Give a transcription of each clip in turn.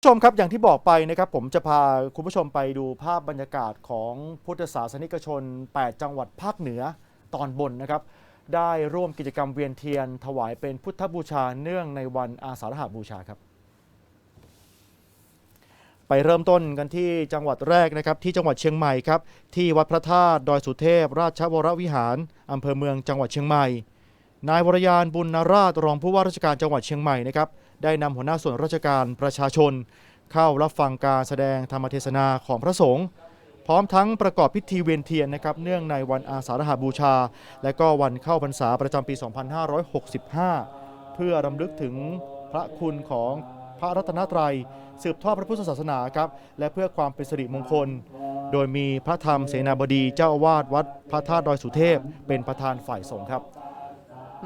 ผู้ชมครับอย่างที่บอกไปนะครับผมจะพาคุณผู้ชมไปดูภาพบรรยากาศของพุทธศาสนิกชน 8 จังหวัดภาคเหนือตอนบนนะครับ ได้ร่วมกิจกรรมเวียนเทียน ถวายเป็นพุทธบูชาเนื่องในวันอาสาฬหบูชาครับ ไปเริ่มต้นกันที่จังหวัดแรกนะครับ ที่จังหวัดเชียงใหม่ครับ ที่วัดพระธาตุดอยสุเทพ ราชวรวิหารอำเภอเมืองจังหวัดเชียงใหม่ นายวรยานบุญนาราชรองผู้ว่าราชการจังหวัดเชียงใหม่นะครับ ได้นำหัวหน้าส่วนราชการประชาชน เข้ารับฟังการแสดงธรรมเทศนาของพระสงฆ์พร้อมทั้งประกอบพิธีเวียนเทียนนะครับเนื่องในวันอาสาฬหบูชา และก็วันเข้าพรรษาประจำปี 2565 เพื่อรำลึกถึงพระคุณของพระรัตนตรัย สืบทอดพระพุทธศาสนาครับและเพื่อความเป็นสิริมงคล โดยมีพระธรรมเสนาบดีเจ้าอาวาสวัดพระธาตุดอยสุเทพ เป็นประธานฝ่ายสงฆ์ครับ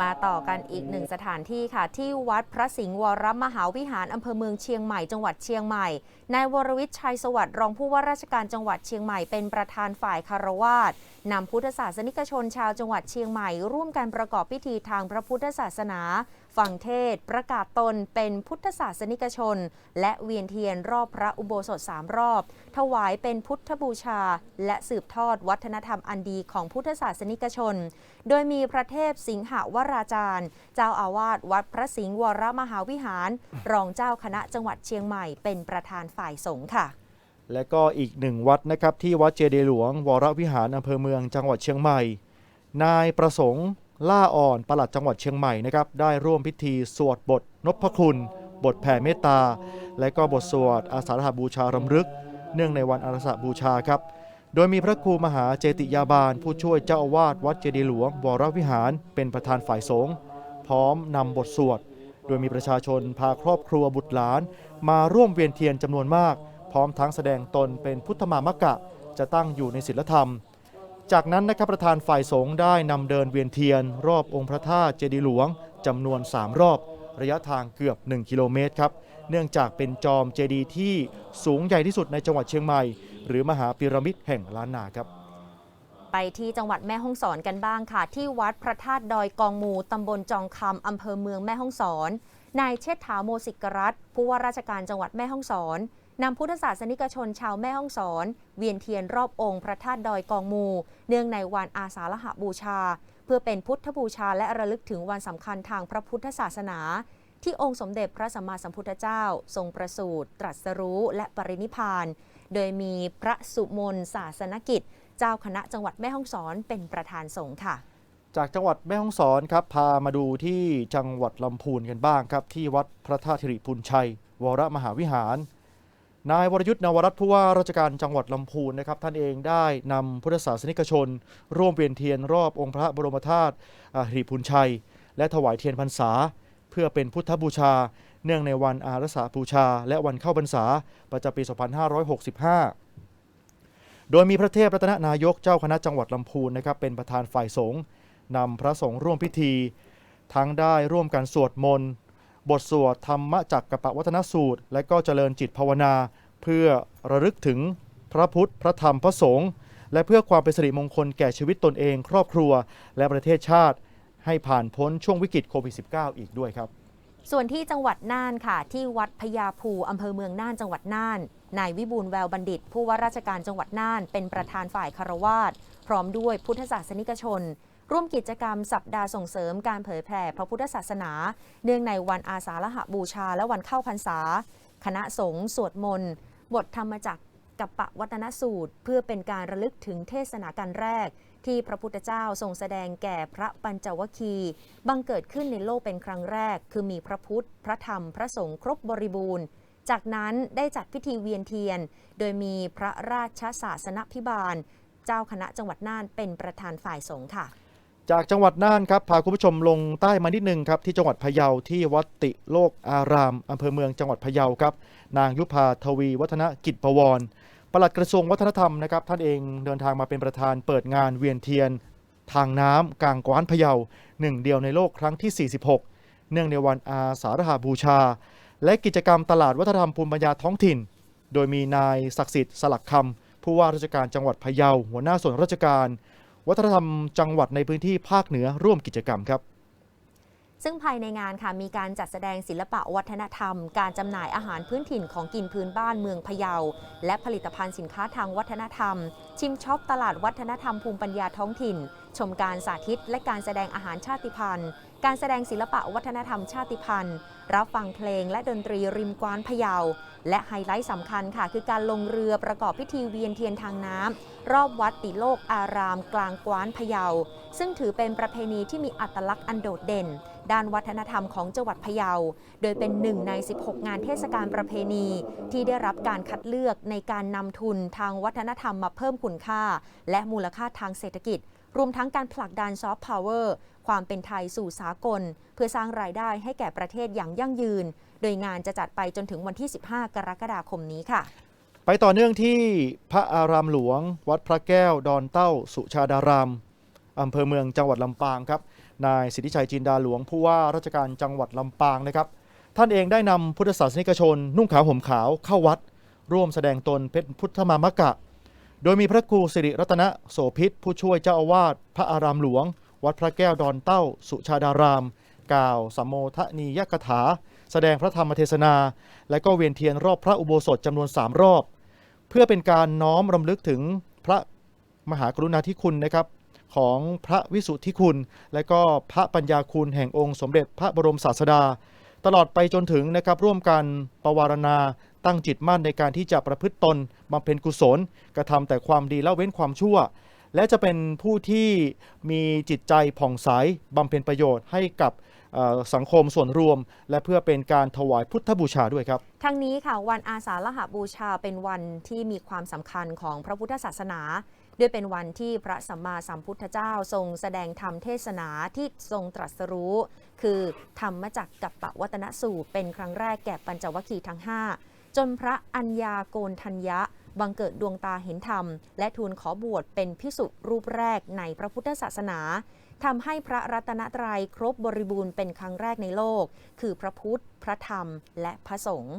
มาต่อกันอีกหนึ่งสถานที่ค่ะ ที่วัดพระสิงห์วรมหาวิหารอำเภอเมืองเชียงใหม่จังหวัดเชียงใหม่นายวรวิทย์ชัยสวัสดิ์รองผู้ว่าราชการจังหวัดเชียงใหม่เป็นประธานฝ่ายคารวาสนำพุทธศาสนิกชนชาวจังหวัดเชียงใหม่ ร่วมกันประกอบพิธีทางพระพุทธศาสนา ฟังเทศประกาศตนเป็นพุทธศาสนิกชน และเวียนเทียนรอบพระอุโบสถสามรอบ ถวายเป็นพุทธบูชา และสืบทอดวัฒนธรรมอันดีของพุทธศาสนิกชน โดยมีพระเทพสิงหวราจารย์ เจ้าอาวาสวัดพระสิงห์วรมหาวิหาร รองเจ้าคณะจังหวัดเชียงใหม่เป็นประธานฝ่ายสงฆ์ค่ะและก็อีกหนึ่งวัดนะครับที่วัดเจดีหลวง วรวิหารอำเภอเมืองจังหวัดเชียงใหม่ นายประสงค์ ล่าอ่อนปลัดจังหวัดเชียงใหม่นะครับได้ร่วมพิธีสวดบทนพคุณ บทแผ่เมตตา และก็บทสวดอาสาฬหบูชารำลึก เนื่องในวันอาสาบูชาครับ โดยมีพระครูมหาเจติยาบาล ผู้ช่วยเจ้าอาวาสวัดเจดีหลวงวรวิหาร เป็นประธานฝ่ายสงฆ์พร้อมนำบทสวด โดยมีประชาชนพาครอบครัวบุตรหลาน มาร่วมเวียนเทียนจำนวนมาก พร้อมทั้งแสดงตนเป็นพุทธมามกะ จะตั้งอยู่ในศีลธรรม จากนั้นนะครับประธานฝ่ายสงฆ์ได้นำเดินเวียนเทียน รอบองค์พระธาตุเจดีย์หลวงจำนวน 3 รอบ ระยะทางเกือบ 1 กิโลเมตรครับ เนื่องจากเป็นจอมเจดีย์ที่สูงใหญ่ที่สุดในจังหวัดเชียงใหม่ หรือมหาพีระมิดแห่งล้านนาครับไปที่จังหวัดแม่ฮ่องสอนกันบ้างค่ะ ที่วัดพระธาตุดอยกองมูตำบลจองคำอำเภอเมืองแม่ฮ่องสอนนายเชษฐาโมสิกรัตผู้ว่าราชการจังหวัดแม่ฮ่องสอน นำพุทธศาสนิกชนชาวแม่ฮ่องสอน เวียนเทียนรอบองค์พระธาตุดอยกองมู เนื่องในวันอาสาฬหบูชา เพื่อเป็นพุทธบูชาและระลึกถึงวันสำคัญทางพระพุทธศาสนา ที่องค์สมเด็จพระสัมมาสัมพุทธเจ้า ทรงประสูติตรัสรู้และปรินิพพาน โดยมีพระสุมนศาสนกิจ เจ้าคณะจังหวัดแม่ฮ่องสอนเป็นประธานสงฆ์ค่ะจากจังหวัดแม่ฮ่องสอนครับ พามาดูที่จังหวัดลำพูนกันบ้างครับ ที่วัดพระธาตุธิริพุนชัย วรมหาวิหาร นายวรยุทธ์นวรัตน์ผู้ว่าราชการจังหวัดลำพูนนะครับท่านเองได้นำพุทธศาสนิกชน ร่วมเวียนเทียนรอบองค์พระบรมธาตุอธิริพุนชัย และถวายเทียนพรรษา เพื่อเป็นพุทธบูชา เนื่องในวันอารัสาบูชา และวันเข้าพรรษาประจำปี 2565 โดยมีพระเทพรัตนนายกเจ้าคณะจังหวัดลำพูนนะครับเป็นประธานฝ่ายสงฆ์นำพระสงฆ์ร่วมพิธี ทั้งได้ร่วมกันสวดมนต์ บทสวดธรรมจักรกปวัฒนสูตร และก็เจริญจิตภาวนา เพื่อระลึกถึงพระพุทธ พระธรรมพระสงฆ์และเพื่อความเป็นสิริมงคลแก่ชีวิตตนเอง ครอบครัว และประเทศชาติ ให้ผ่านพ้นช่วงวิกฤตโควิด -19 อีกด้วยครับ ส่วนที่จังหวัดน่านค่ะ ที่วัดพญาภูอำเภอเมืองน่านจังหวัดน่านนายวิบูลแววบัณฑิต ผู้ว่าราชการจังหวัดน่านเป็นประธานฝ่ายคารวาสพร้อมด้วยพุทธศาสนิกชน ร่วมกิจกรรมสัปดาห์ส่งเสริมการเผยแผ่พระพุทธศาสนา เนื่องในวันอาสาฬหบูชาและวันเข้าพรรษา คณะสงฆ์สวดมนต์บทธรรมจักรกับปะวัตนสูตร เพื่อเป็นการระลึกถึงเทศนาการแรก ที่พระพุทธเจ้าทรงแสดงแก่พระปัญจวคีบังเกิดขึ้นในโลกเป็นครั้งแรก คือมีพระพุทธ พระธรรมพระสงฆ์ครบบริบูรณ์จากนั้นได้จัดพิธีเวียนเทียน โดยมีพระราชศาสนพิบาล เจ้าคณะจังหวัดน่านเป็นประธานฝ่ายสงฆ์ค่ะ จากจังหวัดน่านครับพาคุณผู้ชมลงใต้มานิดนึงครับที่จังหวัดพะเยาที่วัดติโลกอารามอำเภอเมืองจังหวัดพะเยาครับ นางยุพาทวีวัฒนกิจปวรปลัดกระทรวงวัฒนธรรมนะครับท่านเองเดินทางมาเป็นประธานเปิดงานเวียนเทียน ทางน้ำกลางกว้านพะเยาหนึ่งเดียวในโลกครั้งที่ 46 เนื่องในวันอาสาฬหบูชา และกิจกรรมตลาดวัฒนธรรมภูมิปัญญาท้องถิ่น โดยมีนายศักดิ์สิทธิ์สลักคำผู้ว่าราชการจังหวัดพะเยาหัวหน้าส่วนราชการ วัฒนธรรมจังหวัดในพื้นที่ภาคเหนือร่วมกิจกรรมครับ ซึ่งภายในงานค่ะมีการจัดแสดงศิลปะวัฒนธรรม การจำหน่ายอาหารพื้นถิ่นของกินพื้นบ้านเมืองพะเยา และผลิตภัณฑ์สินค้าทางวัฒนธรรม ชิมช็อปตลาดวัฒนธรรมภูมิปัญญาท้องถิ่น ชมการสาธิตและการแสดงอาหารชาติพันธุ์ การแสดงศิลปะวัฒนธรรมชาติพันธุ์ รับฟังเพลงและดนตรีริมกวานพะเยา และไฮไลท์สำคัญค่ะ คือการลงเรือประกอบพิธีเวียนเทียนทางน้ำรอบวัดติโลกอารามกลางกวานพะเยา ซึ่งถือเป็นประเพณีที่มีอัตลักษณ์อันโดดเด่น ด้านวัฒนธรรมของจังหวัดพะเยา โดยเป็นหนึ่งใน 16 งานเทศกาลประเพณี ที่ได้รับการคัดเลือกในการนำทุนทางวัฒนธรรมมาเพิ่มคุณค่า และมูลค่าทางเศรษฐกิจรวมทั้งการผลักดันซอฟต์พาวเวอร์ ความเป็นไทยสู่สากล เพื่อสร้างรายได้ให้แก่ประเทศอย่างยั่งยืน โดยงานจะจัดไปจนถึงวันที่ 15 กรกฎาคมนี้ค่ะ ไปต่อเนื่องที่พระอารามหลวง วัดพระแก้ว ดอนเต้า สุชาดารามอำเภอเมืองจังหวัดลำปางครับนายสิทธิชัยจินดาหลวงผู้ว่าราชการจังหวัดลำปางนะครับ ท่านเองได้นำพุทธศาสนิกชน นุ่งขาวห่มขาวเข้าวัด ร่วมแสดงตนเป็นพุทธมามกะ โดยมีพระครูสิริรัตนโสพิษผู้ช่วยเจ้าอาวาสพระอารามหลวง วัดพระแก้วดอนเต้า สุชาดาราม กล่าวสัมโมทนียกถา แสดงพระธรรมเทศนา และก็เวียนเทียนรอบพระอุโบสถจำนวน 3 รอบ เพื่อเป็นการน้อมรำลึกถึงพระมหากรุณาธิคุณนะครับของพระวิสุทธิคุณ และก็พระปัญญาคุณแห่งองค์สมเด็จพระบรมศาสดา ตลอดไปจนถึงนะครับร่วมกันประวารณาตั้งจิตมั่นในการที่จะประพฤติตนบำเพ็ญกุศล กระทำแต่ความดีละเว้นความชั่ว และจะเป็นผู้ที่มีจิตใจผ่องใสบำเพ็ญประโยชน์ให้กับสังคมส่วนรวม และเพื่อเป็นการถวายพุทธบูชาด้วยครับ ทั้งนี้ค่ะวันอาสาฬหบูชาเป็นวันที่มีความสำคัญของพระพุทธศาสนาด้วยเป็นวันที่พระสัมมาสัมพุทธเจ้าทรงแสดงธรรมเทศนาที่ทรงตรัสรู้ คือธรรมจักกับปวัตนสูตรเป็นครั้งแรกแก่ปัญจวัคคีย์ทั้ง 5 จนพระอัญญาโกนทัญญะ บังเกิดดวงตาเห็นธรรม และทูลขอบวชเป็นพิสุรูปแรกในพระพุทธศาสนาทำให้พระรัตนตรัยครบบริบูรณ์เป็นครั้งแรกในโลก คือพระพุทธ พระธรรม และพระสงฆ์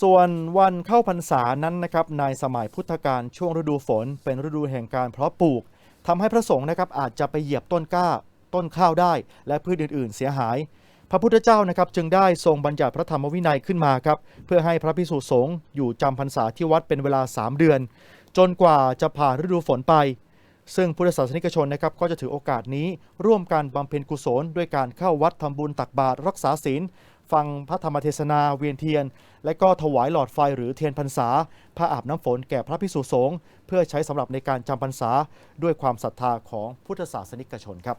ส่วนวันเข้าพรรษานั้นนะครับในสมัยพุทธกาลช่วงฤดูฝน เป็นฤดูแห่งการเพาะปลูกทำให้พระสงฆ์นะครับอาจจะไปเหยียบต้นกล้า ต้นข้าวได้ และพืชอื่น ๆ เสียหาย พระพุทธเจ้านะครับจึงได้ทรงบัญญัติพระธรรมวินัยขึ้นมาครับเพื่อให้พระภิกษุสงฆ์อยู่จำพรรษาที่วัดเป็นเวลา 3 เดือน จนกว่าจะผ่านฤดูฝนไป ซึ่งพุทธศาสนิกชนนะครับก็จะถือโอกาสนี้ร่วมกันบำเพ็ญกุศล ด้วยการเข้าวัดทำบุญตักบาตรรักษาศีลฟังพระธรรมเทศนาเวียนเทียน และก็ถวายหลอดไฟหรือเทียนพรรษาพระอาบน้ำฝนแก่พระภิกษุสงฆ์เพื่อใช้สำหรับในการจำพรรษาด้วยความศรัทธาของพุทธศาสนิกชนครับ